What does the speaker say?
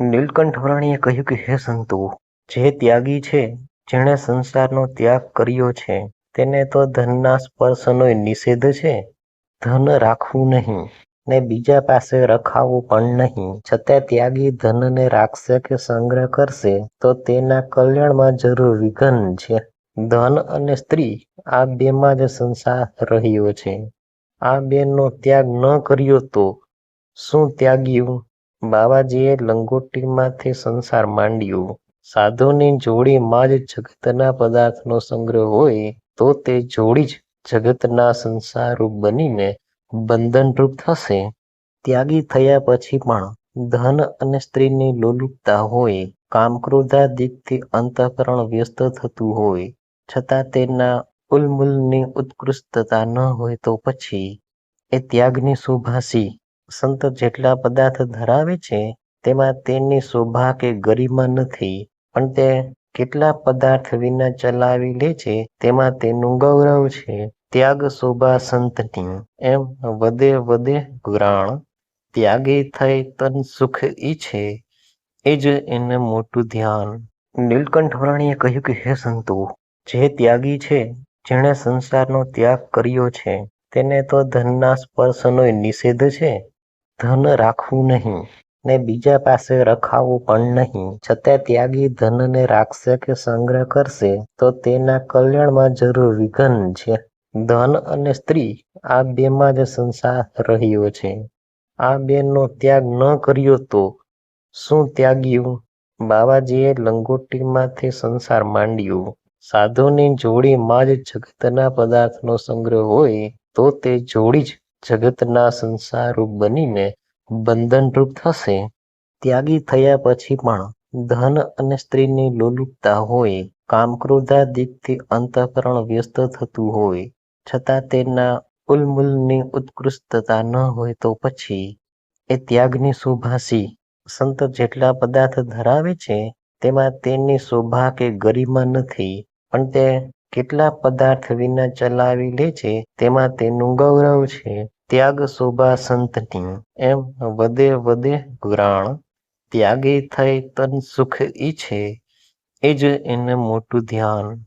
નીલકંઠ વરાણીએ કહ્યું કે, હે સંતો, જે ત્યાગી છે, જેણે સંસારનો ત્યાગ કર્યો છે, તેને તો ધનના સ્પર્શનો નિષેધ છે. ધન રાખવું નહીં ને બીજા પાસે રખાવવું પણ નહીં. છતાં ત્યાગી ધનને રાખશે કે સંગ્રહ કરશે, તો તેના કલ્યાણમાં જરૂર વિઘન છે. ધન અને સ્ત્રી આ બેમાં જ સંસાર રહ્યો છે. આ બેનો ત્યાગ ન કર્યો તો શું ત્યાગ્યું? બાવાજીએ લંગોટીમાંથી સંસાર માંડ્યો. સાધુની જોડીમાં જ જગતના પદાર્થનો સંગ્રહ હોય, તો તે જોડી જ જગતના સંસારરૂપ બનીને બંધનરૂપ થશે. ત્યાગી થયા પછી પણ ધન અને સ્ત્રીની લોલુપતા હોય, કામક્રોધાદિકથી અંતઃકરણ વ્યસ્ત થતું હોય, છતાં તેના ઉલમુલની ઉત્કૃષ્ટતા ન હોય તો પછી એ ત્યાગની શોભાસી સંત જેટલા પદાર્થ ધરાવે છે, તેમાં તેની શોભા કે ગરિમા નથી, પણ તે કેટલા પદાર્થ વિના ચલાવી લે છે, તેમાં તેનું ગૌરવ છે. ત્યાગ શોભા સંતની, એમ વધે વધે ગુરાણ, ત્યાગી થઈ તન સુખ ઈચ્છે એ જ એને મોટું ધ્યાન. નીલકંઠ વરાણીએ કહ્યું કે, હે સંતો, જે ત્યાગી છે, જેણે સંસારનો ત્યાગ કર્યો છે, તેને તો ધનના સ્પર્શનો નિષેધ છે ધન રાખવું નહીં ને બીજા પાસે રખાવું પણ નહીં. છતાં ત્યાગી ધનને રાખશે કે સંગ્રહ કરશે, તો તેના કલ્યાણમાં જરૂર વિઘન છે. ધન અને સ્ત્રી આ બેમાં જ સંસાર રહ્યો છે. આ બેનો ત્યાગ ન કર્યો તો શું ત્યાગ્યું? બાવાજીએ લંગોટીમાંથી સંસાર માંડ્યો. સાધુની જોડીમાં જ જગતના પદાર્થનો સંગ્રહ હોય તો તે જોડી જ જગતના સંસારરૂપ બનીને બંધનરૂપ થશે. ત્યાગી થયા પછી પણ ધન અને સ્ત્રીની લોલુપતા હોય કામક્રોધાદિકથી અંતઃકરણ વ્યસ્ત થતું હોય, છતાં તેના ઉલમુલની ઉત્કૃષ્ટતા ન હોય તો પછી એ ત્યાગની શોભાસી સંત જેટલા પદાર્થ ધરાવે છે, તેમાં તેની શોભા કે ગરિમા નથી, પણ તે કેટલા પદાર્થ વિના ચલાવી લે છે, તેમાં તેનું ગૌરવ છે. ત્યાગ શોભા સંતની. એમ વધે વધે પુરાણ ત્યાગી થઈ તન સુખ ઈચ્છે એ જ એને મોટું ધ્યાન.